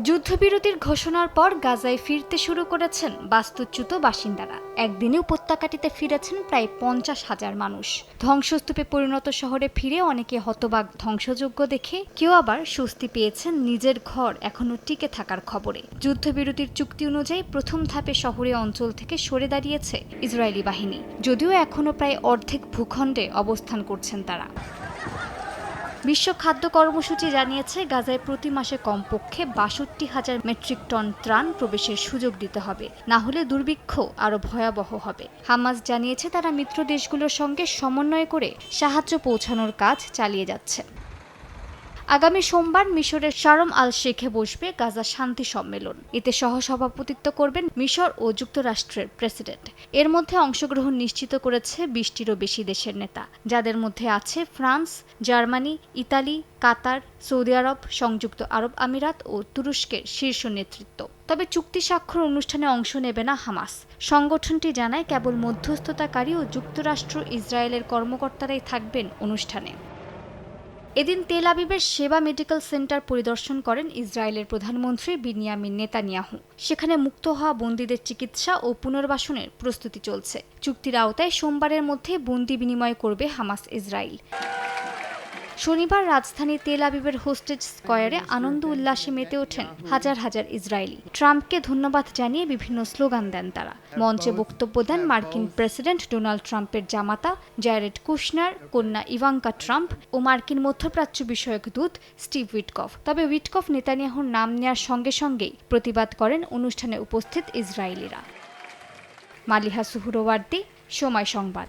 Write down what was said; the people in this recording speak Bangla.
যুদ্ধবিরতির ঘোষণার পর গাজায় ফিরতে শুরু করেছেন বাস্তুচ্যুত বাসিন্দারা। একদিনে উপত্যকাটিতে ফিরেছেন প্রায় পঞ্চাশ হাজার মানুষ। ধ্বংসস্তূপে পরিণত শহরে ফিরে অনেকে হতবাক ধ্বংসযোগ্য দেখে কেউ আবার স্বস্তি পেয়েছেন নিজের ঘর এখনও টিকে থাকার খবরে। যুদ্ধবিরতির চুক্তি অনুযায়ী প্রথম ধাপে শহরে অঞ্চল থেকে সরে দাঁড়িয়েছে ইসরায়েলি বাহিনী। যদিও এখনও প্রায় অর্ধেক ভূখণ্ডে অবস্থান করছেন তারা। বিশ্ব খাদ্য কর্মসূচি জানিয়েছে, গাজায় প্রতি মাসে কমপক্ষে বাষট্টি হাজার মেট্রিক টন ত্রাণ প্রবেশের সুযোগ দিতে হবে। না হলে দুর্ভিক্ষ আরও ভয়াবহ হবে। হামাস জানিয়েছে, তারা মিত্র দেশগুলোর সঙ্গে সমন্বয় করে সাহায্য পৌঁছানোর কাজ চালিয়ে যাচ্ছে। আগামী সোমবার মিশরের শারম আল শেখে বসবে গাজা শান্তি সম্মেলন। এতে সহসভাপতিত্ব করবেন মিশর ও যুক্তরাষ্ট্রের প্রেসিডেন্ট। এর মধ্যে অংশগ্রহণ নিশ্চিত করেছে বিশটিরও বেশি দেশের নেতা। যাদের মধ্যে আছে France, Germany, Italy, Qatar, Saudi আরব, সংযুক্ত আরব আমিরাত ও তুরস্কের শীর্ষ নেতৃত্ব। তবে চুক্তি স্বাক্ষর অনুষ্ঠানে অংশ নেবে না হামাস। সংগঠনটি জানায়, কেবল মধ্যস্থতাকারী ও যুক্তরাষ্ট্র ইসরায়েলের কর্মকর্তারাই থাকবেন অনুষ্ঠানে। এদিন তেল আবিবের সেবা মেডিকেল সেন্টার পরিদর্শন করেন ইসরায়েলের প্রধানমন্ত্রী বিনিয়ামিন নেতানিয়াহু। সেখানে মুক্ত হওয়া বন্দীদের চিকিৎসা ও পুনর্বাসনের প্রস্তুতি চলছে। চুক্তির আওতায় সোমবারের মধ্যে বন্দি বিনিময় করবে হামাস ইসরায়েল। শনিবার রাজধানী তেল আবিবের হোস্টেজ স্কয়ারে আনন্দ উল্লাসে মেতে ওঠেন হাজার হাজার ইসরায়েলি। ট্রাম্পকে ধন্যবাদ জানিয়ে বিভিন্ন স্লোগান দেন তারা। মঞ্চে বক্তব্য দেন মার্কিন প্রেসিডেন্ট ডোনাল্ড ট্রাম্পের জামাতা জ্যারেড কুশনার, কন্যা ইভাঙ্কা ট্রাম্প ও মার্কিন মধ্যপ্রাচ্য বিষয়ক দূত স্টিভ উইটকফ। তবে উইটকফ নেতানিয়াহুর নাম নেয়ার সঙ্গে সঙ্গেই প্রতিবাদ করেন অনুষ্ঠানে উপস্থিত ইসরায়েলিরা। মালিহা সুহুরওয়ার্দি, সময় সংবাদ।